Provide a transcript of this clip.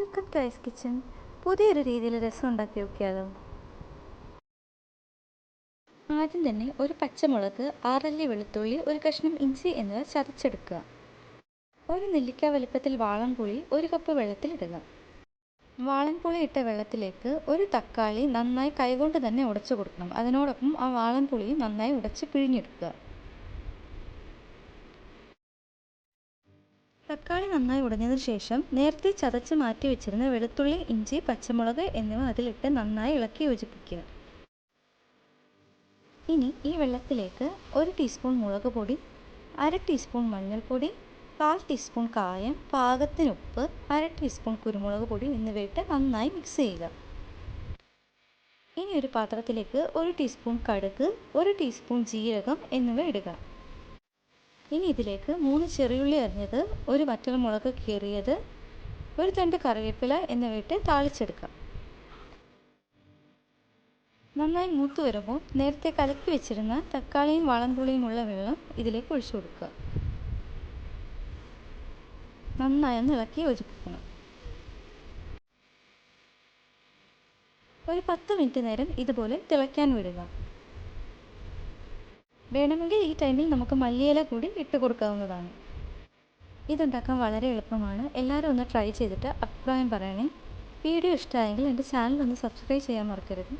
Welcome to ice kitchen പുതിയൊരു രീതിയിൽ രസം ഉണ്ടാക്കി നോക്കിയാലോ? ആദ്യം തന്നെ ഒരു പച്ചമുളക് ആറല്ലി വെളുത്തുള്ളി ഒരു കഷ്ണം ഇഞ്ചി എന്നിവ ചതച്ചെടുക്കുക. ഒരു നെല്ലിക്ക വലുപ്പത്തിൽ വാളൻപുളി ഒരു കപ്പ് വെള്ളത്തിലിടുക വാളൻപുളി ഇട്ട വെള്ളത്തിലേക്ക് ഒരു തക്കാളി നന്നായി കൈകൊണ്ട് തന്നെ ഉടച്ചു കൊടുക്കണം. അതിനോടൊപ്പം ആ വാളൻപുളി നന്നായി ഉടച്ച് പിഴിഞ്ഞെടുക്കുക. തക്കാളി നന്നായി ഉടഞ്ഞതിന് ശേഷം നേരത്തെ ചതച്ച് മാറ്റി വെച്ചിരുന്ന വെളുത്തുള്ളി ഇഞ്ചി പച്ചമുളക് എന്നിവ അതിലിട്ട് നന്നായി ഇളക്കി യോജിപ്പിക്കുക. ഇനി ഈ വെള്ളത്തിലേക്ക് ഒരു ടീസ്പൂൺ മുളക് പൊടി അര ടീസ്പൂൺ മഞ്ഞൾപ്പൊടി കാൽ ടീസ്പൂൺ കായം പാകത്തിന് ഉപ്പ് അര ടീസ്പൂൺ കുരുമുളക് പൊടി എന്നിവയിട്ട് നന്നായി മിക്സ് ചെയ്യുക. ഇനി ഒരു പാത്രത്തിലേക്ക് ഒരു ടീസ്പൂൺ കടുക് ഒരു ടീസ്പൂൺ ജീരകം എന്നിവ ഇടുക. ഇനി ഇതിലേക്ക് മൂന്ന് ചെറിയുള്ളി അരിഞ്ഞത് ഒരു വറ്റൽമുളക് കീറിയത് ഒരു തണ്ട് കറിവേപ്പില എന്നിവയിട്ട് താളിച്ചെടുക്കാം. നന്നായി മൂത്ത് വരുമ്പോൾ നേരത്തെ കലക്കി വെച്ചിരുന്ന തക്കാളിയും വളംപുളിയുമുള്ള വെള്ളം ഇതിലേക്ക് ഒഴിച്ചു കൊടുക്കുക. നന്നായി ഒന്ന് ഇളക്കി യോജിപ്പിക്കണം. ഒരു പത്ത് മിനിറ്റ് നേരം ഇതുപോലെ തിളയ്ക്കാൻ വിടുക. വേണമെങ്കിൽ ഈ ടൈമിൽ നമുക്ക് മല്ലിയില കൂടി ഇട്ട് കൊടുക്കാവുന്നതാണ്. ഇതുണ്ടാക്കാൻ വളരെ എളുപ്പമാണ്. എല്ലാവരും ഒന്ന് ട്രൈ ചെയ്തിട്ട് അഭിപ്രായം പറയണേ. വീഡിയോ ഇഷ്ടമായെങ്കിൽ എന്റെ ചാനൽ ഒന്ന് സബ്സ്ക്രൈബ് ചെയ്യാൻ മറക്കരുത്.